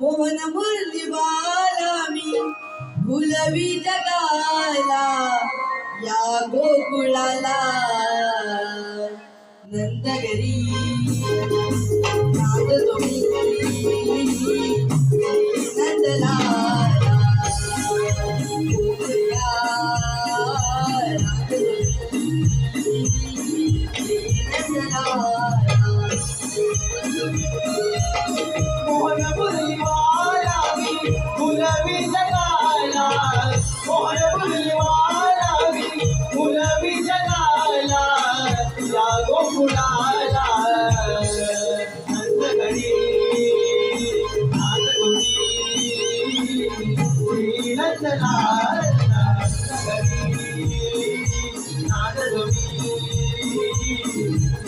पवन मुरली बाला मी गुलवी जगाला या गोकुळाला नंदगरी Thank you.